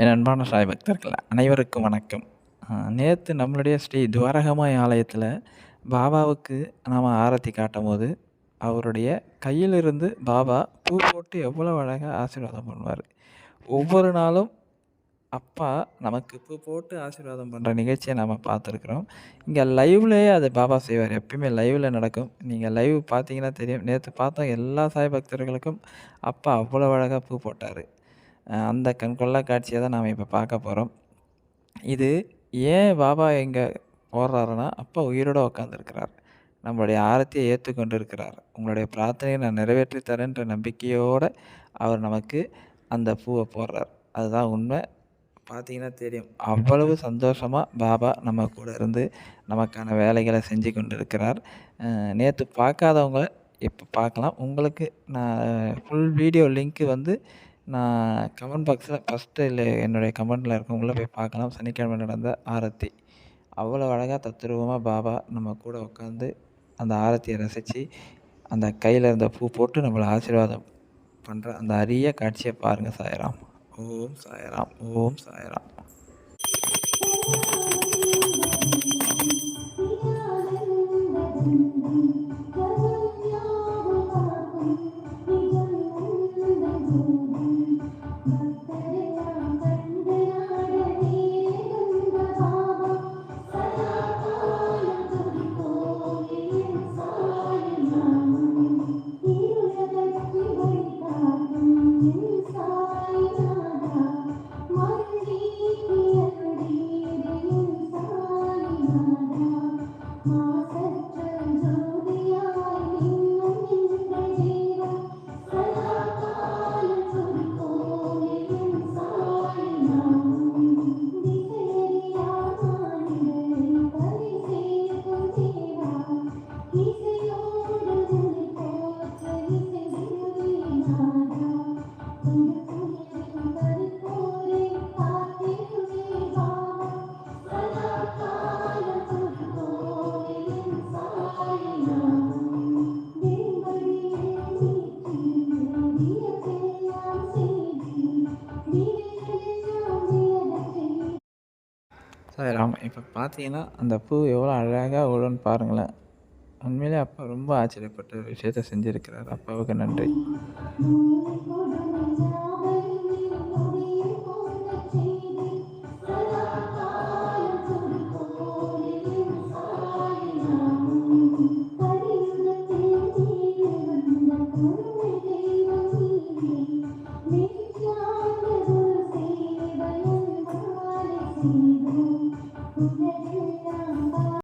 என் அன்பான சாய் பக்தர்கள் அனைவருக்கும் வணக்கம். நேற்று நம்மளுடைய ஸ்ரீ துவாரகமாய் ஆலயத்தில் பாபாவுக்கு நாம் ஆரத்தி காட்டும் போது அவருடைய கையிலிருந்து பாபா பூ போட்டு எவ்வளோ அழகாக ஆசீர்வாதம் பண்ணுவார். ஒவ்வொரு நாளும் அப்பா நமக்கு பூ போட்டு ஆசீர்வாதம் பண்ணுற நிகழ்ச்சியை நம்ம பார்த்துருக்குறோம். இங்கே லைவ்லேயே அது பாபா செய்வார். எப்பயுமே லைவில் நடக்கும். நீங்கள் லைவ் பார்த்தீங்கன்னா தெரியும். நேற்று பார்த்தா எல்லா சாய் பக்தர்களுக்கும் அப்பா அவ்வளோ அழகாக பூ போட்டார். அந்த கண்கொள்ளா காட்சியை தான் நாம் இப்போ பார்க்க போகிறோம் இது ஏன் பாபா இங்கே போடுறாருன்னா அப்பா உயிரோடு உட்காந்துருக்கிறார் நம்மளுடைய ஆரத்தியை ஏற்றுக்கொண்டு இருக்கிறார் உங்களுடைய பிரார்த்தனையை நான் நிறைவேற்றி தரேன்ற நம்பிக்கையோடு அவர் நமக்கு அந்த பூவை போடுறார். அதுதான் உண்மை. பார்த்தீங்கன்னா தெரியும். அவ்வளவு சந்தோஷமாக பாபா நம்ம கூட இருந்து நமக்கான வேலைகளை செஞ்சு கொண்டு இருக்கிறார் நேற்று பார்க்காதவங்க இப்போ பார்க்கலாம். உங்களுக்கு நான் ஃபுல் வீடியோ லிங்க்கு வந்து நான் கமெண்ட் பாக்ஸில் ஃபஸ்ட்டு இல்லை என்னுடைய கமெண்ட்டில் இருக்கவங்கள போய் பார்க்கலாம். சனிக்கிழமை நடந்த ஆரத்தி. அவ்வளோ அழகாக தத்ரூபமாக பாபா நம்ம கூட உட்காந்து அந்த ஆரத்தியை ரசித்து அந்த கையில் இருந்த பூ போட்டு நம்மளை ஆசீர்வாதம் பண்ணுற அந்த அரிய காட்சியை பாருங்கள் சாயராம். ஓம் சாயராம். ஓம் சாயராம். Oh. சாய்ராம் இப்போ பார்த்தீங்கன்னா அந்த பூ எவ்வளோ அழகாக விழுன்னு பாருங்களேன். உண்மையிலே அப்பா ரொம்ப ஆச்சரியப்பட்ட விஷயத்த செஞ்சுருக்கிறார். அப்பாவுக்கு நன்றி.